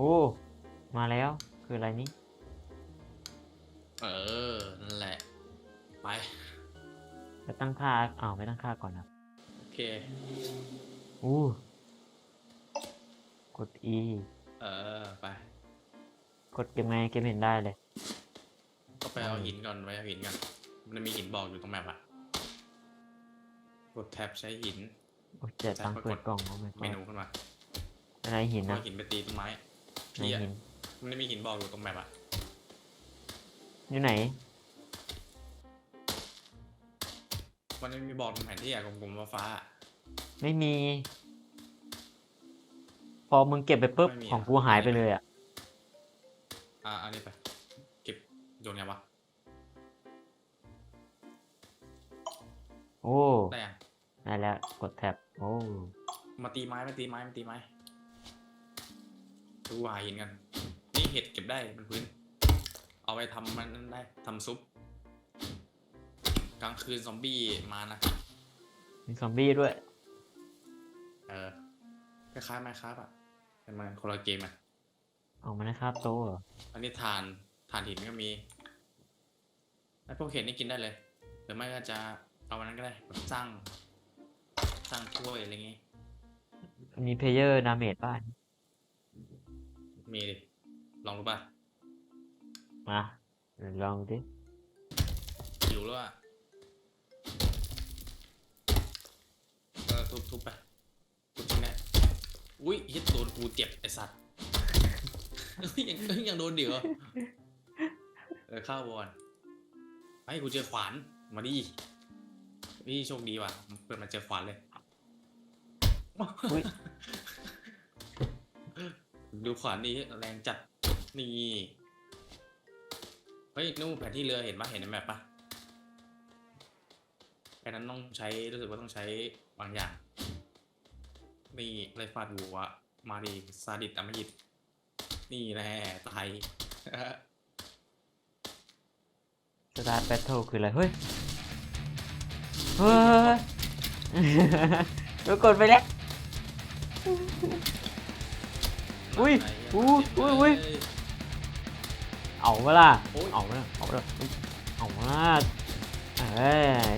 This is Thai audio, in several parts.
อ้ มาแล้ว คืออะไรนี่ เออ นั่นแหละ ไป จะตั้งค่าอ้าวไม่ตั้งค่าก่อนนะโอเค อู้ กด E เออ ไป กดเกมไงเกมเห็นได้เลย ก็ไปเอาอืมหินก่อน ไปเอาหินกันมันมีหินบอกอยู่ตรงแมปอะกดแท็บใช้หิน โอ้ยเจ็ดตังค์ใช่เปิดกล่องโอ้ my เม god นูขึ้นมาอะไรหินเอานะหินไปตีต้นไม้ ไหนเพียหินมันไม่มีหินบอกอยู่ตรงแมปอะอยู่ไหน มันไม่มีบอกตรงแผนที่อะกลมๆฟ้าๆอะไม่มี พอมึงเก็บไปปุ๊บไม่มีของอะกูหายไปเลยอะ อะอันนี้ไป เก็บโยนไงวะ โอ้ ได้ยังได้แล้ว กดแท็บ โอ้ มาตีไม้ มาตีไม้ มาตีไม้ ดูหาหินกัน นี่เห็ดเก็บได้บนพื้น เอาไปทำมันนั่นได้ทำซุป กลางคืนซอมบี้มานะ มีซอมบี้ด้วย เออคล้ายๆไมครับอะแต่มันคนละเกมอะ ออกมานะครับโตเหรออันนี้ทานทานหินก็มีไอ้พวกเห็ดนี่กินได้เลยหรือไม่ก็จะเอาวันนั้นก็ได้แบบสร้าง สร้างถ้วยอะไรเงี้ย มีเพลเยอร์ดาเมจบ้าน มีดิ ลองดูป่ะมาเดี๋ยวลองดิอยู่แล้วอะเออทุบทุบไปทุบชิ้นเนี้ยอุ้ยยิดโดนกูเจ็บไอสัตว์เฮ้ยยังเฮ้ยยังโดนเดี๋ยวเออเข้าวอนไอ้ยกูเจอขวาน มาดิพี่โชคดีว่ะเปิดมาเจอขวานเลยอุ๊ย ดูขวานนี้แรงจัดนี่เฮ้ยนู่นแผนที่เรือเห็นปะเห็นในแมปปะแค่นั้นต้องใช้รู้สึกว่าต้องใช้บางอย่างนี่ไรฟาดหัวมาดีซาดิสอมหิตนี่แหละตายสตาร์แบทเทิลคืออะไร เฮ้ย เฮ้ย กดไปแล้ว อุ้ยอุ้ยอุ้ยอุ้ยเอาเวล่ะโอ้ยเอาเวล่ะเอาเวล่ะอุ๊ยเอาเวล่ะเอ้ย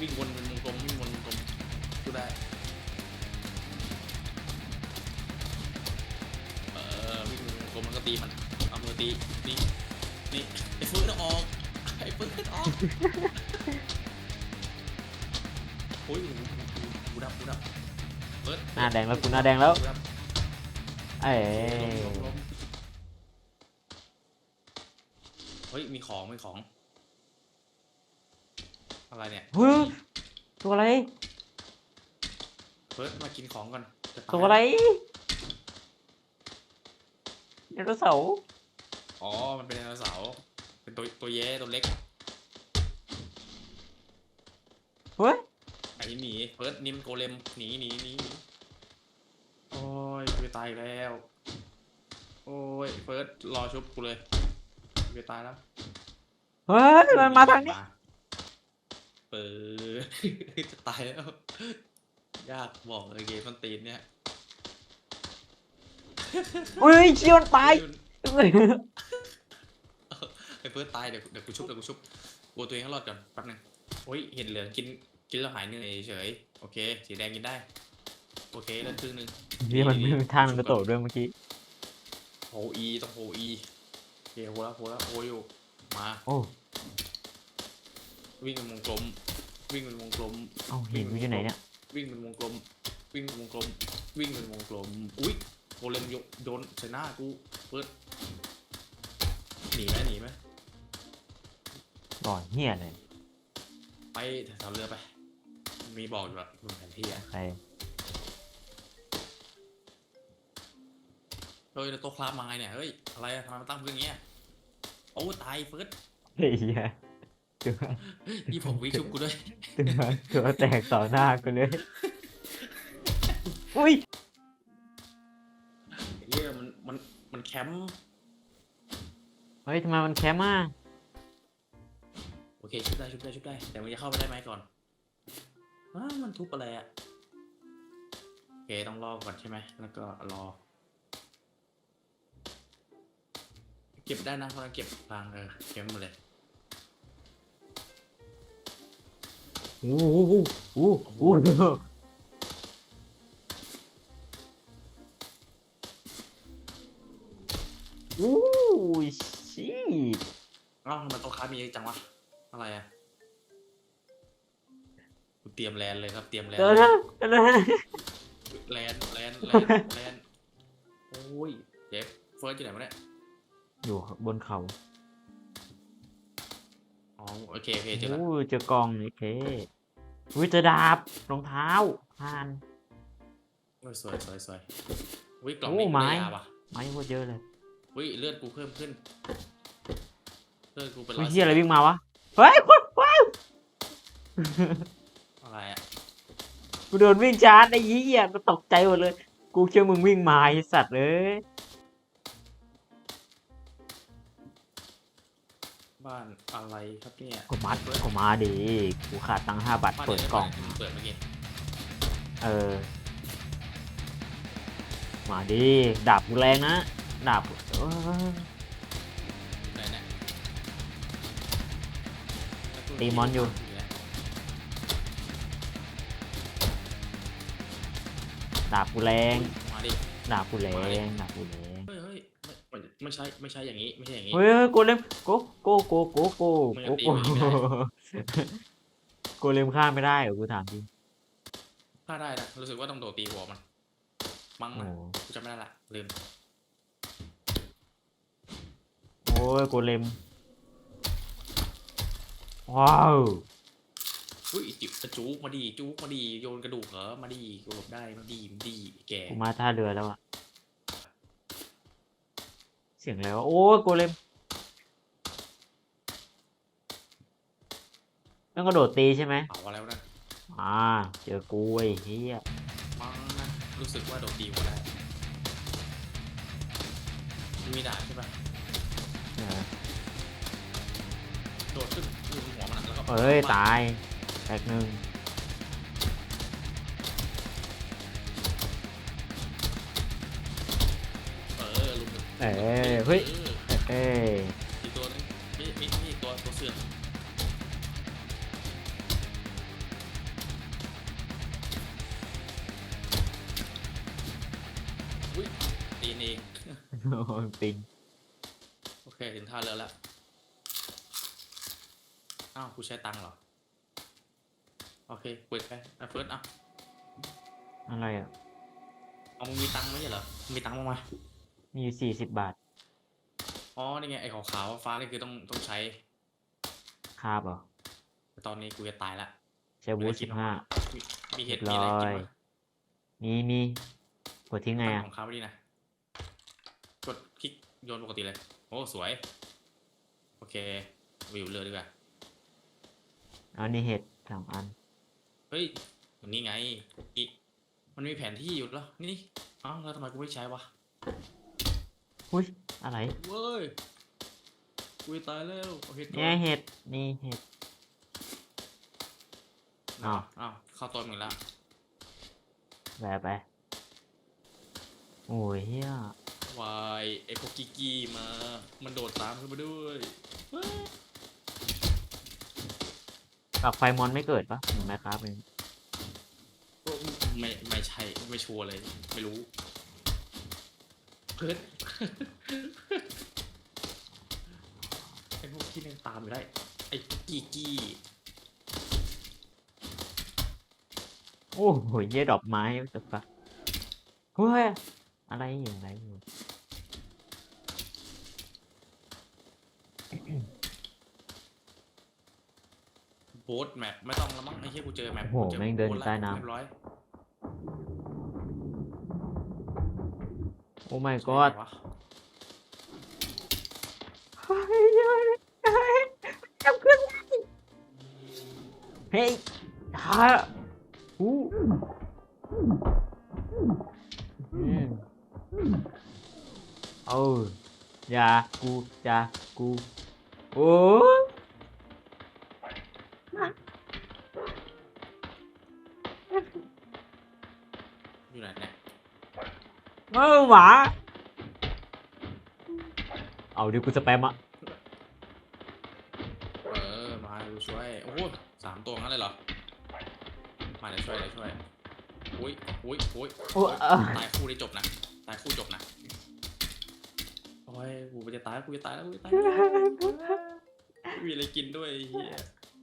วิ่งวนเป็นวงกลมวิ่งวนวงกลมดูได้เออวิ่งเป็นวงกลมมันก็ตีมันเอามือตีนี่นี่ไอ้ฟื้นออกไอ้ฟื้นออกโอ้ย หน้าแดงแล้วกูหน้าแดงแล้วหูดับเอ้ยล้มล้มล้มเฮ้ยมีของมีของ อะไรเนี่ยเฮ้ยตัวอะไรเฟิร์สมากินของก่อนจะายตัวอะไรไดโนเสาร์อ๋อ มันเป็นไดโนเสาร์เป็นตัวตัวแย่ตัวเล็กเฮ้ยไอ้ หนีเฟิร์สนิมโกเลมหนีหนีหนีหนีโอ้ยกูจะตายอีกแล้ว โอ้ยเฟิร์สรอชุบกูเลยกูจะตายแล้วเฮ้ยมันมาทางนี้เปิดจะตายแล้วยากบอกเลยเกมมันตีนเนี่ยเฮ้ยเชี่ยมันตายเอ้ยไอ้เฟิร์สตายเดี๋ยวเดี๋ยวกูชุบเดี๋ยวกูชุบกลัวตัวเองให้รอดก่อนแป๊บนึงโอ้ยเห็นเหลืองกิน กินแล้วหายเหนื่อยเฉยโอเค สีแดงกินได้ โอเคแล้วครึ่งหนึงนี่มันมีทางมันกระโดดด้วยเมื่อกี้โฮอีต้องโฮอีโอเคโฮแล้วโฮแล้วโฮอยู่มาโอ้วิ่งเป็นวงกลม วิ่งเป็นวงกลมเอาหินมันอยู่ไหนเนี่ยวิ่งเป็นวงกลม วิ่งเป็นวงกลม วิ่งเป็นวงกลมอุ้ยโกเลมโยโดนใส่หน้ากูเฟิร์สหนีไหมหนีไหมบ่อยเหี้ยเลยไปแถวๆเรือไป มีบอกอยู่แบบบนแผนที่อะใครเฮ้ยแล้วโต๊ะคราฟมาไงเนี่ย เฮ้ย อะไรอะทำไมมาตั้งเรื่องเงี้ยโอ้ตายเฟิร์สเฮียตัวยี่ผมวิชุบกูด้วย ตัวตัวแตกต่อหน้ากูเลย อุ้ยเฮียมันมันมันแคมป์เฮ้ยทำไมมันแคมป์อะ โอเคชุบได้ชุบได้ชุบได้ แต่มันจะเข้าไปได้ไหมก่อน อ้าวมันทุบอะไรอะโอเคต้องรอก่อนใช่ไหมแล้วก็รอ เก็บได้นะเพราะเราเก็บฟางเออเก็บหมดเลยโอ้โหโอ้โหโอ้โหโอ้ยชิอ้าวทำไมโต๊ะค้ามีเยอะจังวะอะไรอะ เตรียมแลนเลยครับ เตรียมแลนเดี๋ยวเลยนะเดี๋ยวนะแลนแลนแลนแลนโอ้ยเจฟเฟิร์สอยู่ไหนวะเนี่ยอยู่บนเขาอ๋อโอเคโอเคเจอแล้วโอ้ยเจอกองนี่เคอุ้ยเจอดาบรองเท้าผ่าน โอ้ยสวยสวยสวยอุ้ยกล่องโอ้นี้ไม้ ไม่ยาว่ะไม้โคตรเยอะเลยอุ้ยเลือดกูเพิ่มขึ้นเลือดกูเป็นร้อุ้อยยเฮียอะไรสิบวิ่งมาวะเฮ้ยคุณว้าว อะไรอะกูโดนวิ่งชาร์จไอ้เหี้ยกูตกใจหมดเลย กูเชื่อมึงวิ่งมาไอ้สัตว์เลยบ้านอะไรครับเนี่ยกูมัดกูมาดิกูขาดตังค์ห้าบาทบ้านเปิดไหนกล่องบ้านไหนที่มึเปิดเมื่อกี้เออ มาดิดาบกูแรงนะดาบกูเออไหนเนี่ยตีมอนอยู่ ดาบกูแรงมาดิ ดาบกูแรงดาบกูแรงเฮ้ยเฮ้ยไม่ไม่ไม่ใช่ไม่ใช่อย่างนี้ไม่ใช่อย่างนี้ เฮ้ยเฮ้ยโกเลมโกโกโกโกโกมึงโกจะตีโกมันไม่ได้ โกเลมฆ่าไม่ได้เหรอกูถามจริงถ้าได้นะรู้สึกว่าต้องโดดตีหัวมัน มั้งโอ้นะกูจำไม่ได้ละลืมโอ้ยโกเลมว้าว อุ้ยจิบกระจุกมาดีจุกมาดีโยนกระดูกเหรอมาดีกูหลบได้มาดีมาดีแกกูมาท่าเรือแล้วอะเสียงอะไรวะโอ้ยโกเลมต้องกระโดดตีใช่ไหมเผาอะไรวะนั่นอ่าเจอกูไอ้เฮียมั้งนะรู้สึกว่าโดดตีหัวได้มีดาบใช่ปะเออโดดขึ้นยืนหัวมันอะแล้วก็เอ้ยฟดตาย แตกหนึ่งเออลุมเอ้ยเฮ้ยออเอ้ยอีกตัวนึงมีมีมีอีกตัวตัวเสื่อมอุ้ยตีนเองโอ้ยปิงโอเคถึงท่าเรือแล้วอ้าวกูใช้ตังค์เหรอ โอเคเปิดไปอะเฟิร์สอะอะไรอะ เอามึงมีตังค์ไหมใช่เหรอมึงมีตังค์บ้างไหมมีอยู่สี่สิบบาท อ๋อนี่ไงไอ้ขาวๆฟ้านี่คือต้องต้องใช้คาบเหรอแต่ตอนนี้กูจะตายละใช้บูทไม่ได้กิสินบห้า มีมีเห็ดเรีมียบอะไรร้กิอนยไหมมีมีกดทิ้งไงตั้อะ ของเขาไว้ดีนะกดคลิกโยนปกติเลยโอ้สวย โอเควิวเรือดีกว่า เอานี่เห็ดสองอัน เฮ้ยนี่ไงอีมันมีแผนที่อยู่แล้วนี่เอ้าแล้วทำไมกูไม่ใช้วะอุ้ยอะไรเว้ยกูจะตายแล้วเอาเห็ดก่อเนี่ยเห็ดนี่เห็ด อ้าอ้าววอ้าวเข้าต้นมึงแล้วแวะไปโอ้ยเฮียวายไอ้พวกกิกกี้มา มันโดดตามขึ้นมาด้วยเว้ย ปลักไฟมอนไม่เกิดปะเหมือนไหมครับเองโอ้ไม่ไม่ใช่ไม่ชัวร์เลย ไม่รู้เพิร์ดไอ้พวกที่นั่งตามอยู่ได้ ไอ้กิกกี้โอ้โหเยี่ยดอกไม้จะปะเฮ้ยอะไรอยู่ไหนอยู่ โบสแมปไม่ต้องแล้วมั้งไอ้เหี้ยกูเจอแมปโอ้โหกูจอแม่งเดินโบ๊ทอยู่ใต้น้ำ เรียบร้อยโอ้ my ใช่ god ไหมวะเฮ้ยเฮ้ยเฮ้ยจับขึ้นเฮ้ยฮะอู้อืมเอาอย่ากูอย่ากู โอ้อยู่ ไหนเนี่ยเออหมาเอาดิกูสแปมอะเออมาดูช่วยโอ้โหสามตัวงั้นเลยเหรอมาเดี๋ยวช่วยเดี๋ยวช่วยอุ้ยอุ้ยอุ้ยโอ้อุ๊ยเออตายคู่ได้จบนะตายคู่จบนะโอ้ยกูจะตายกูจะตายแล้วกูจะตายแล้วไม่มีอะไรกินด้วยไอ้เฮีย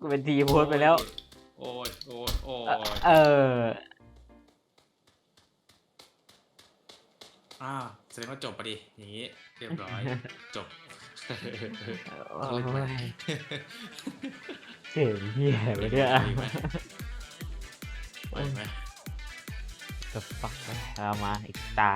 กูเป็นทีโพสต์ไปแล้ว โอ้ยโอ้ยโอ้เออยเออ อ้าวแสดงว่าจบปะดิอย่างงี้ เรียบร้อย จบโอ้ยเสียงเหี้ยไปเนี่ยไปไหมไปไหมก็ฟักเรามาอีกตา